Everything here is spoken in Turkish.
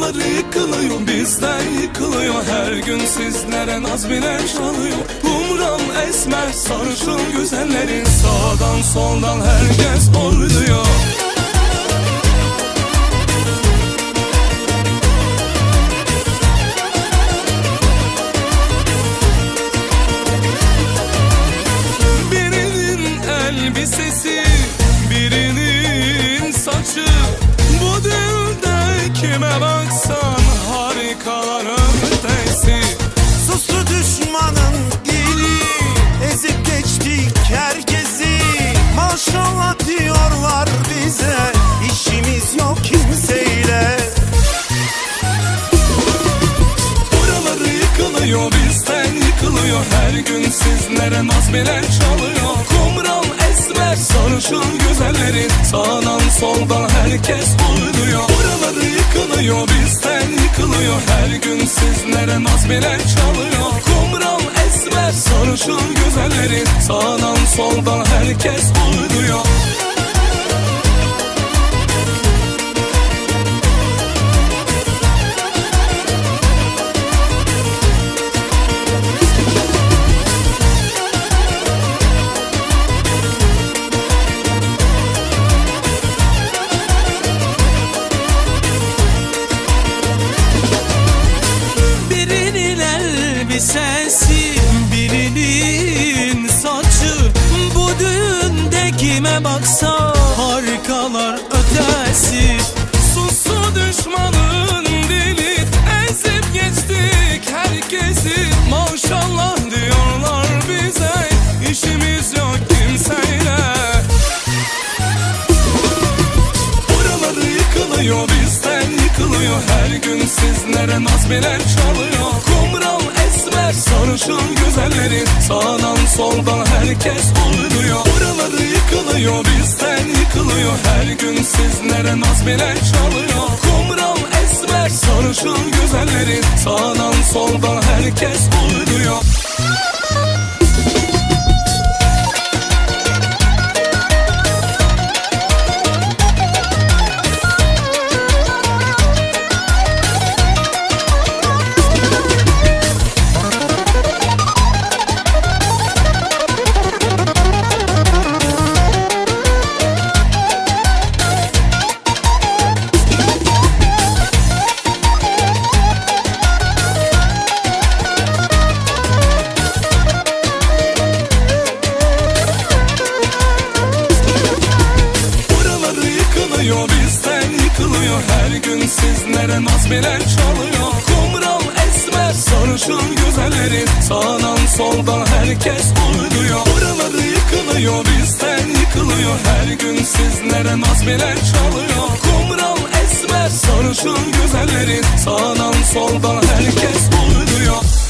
Buraları yıkılıyor bizden yıkılıyor. Her gün sizlere naz bile çalıyor. Umran esmer sarışın güzellerin Sağdan soldan herkes oynuyor kime baksan harikalar ötesi. Sustu düşmanın dili Ezip geçtik herkesi. Maşallah diyorlar bize İşimiz yok kimseyle. Buraları yıkılıyor bizden yıkılıyor. Her gün sizlere naz bile çalıyor Kumral esmer sarışın güzellerin Sağdan soldan herkes uyduyor Buraları yıkılıyor bizden yıkılıyor. Her gün sizlere naz bile çalıyor. Kumral esmer sarışın güzellerin Sağdan soldan herkes uyduyor Her gün sizlere naz bile çalıyor. Kumral esmer sarışın güzellerin Sağdan soldan herkes uyduyor Buraları yıkılıyor bizden yıkılıyor. Her gün sizlere naz bile çalıyor. Kumral esmer sarışın güzellerin Sağdan soldan herkes uyduyor Her gün sizlere naz bile çalıyor. Kumral esmer sarışın güzellerin Sağdan soldan herkes uyduyor Buraları yıkılıyor bizden yıkılıyor. Her gün sizlere naz bile çalıyor. Kumral esmer sarışın güzellerin Sağdan soldan herkes uyduyor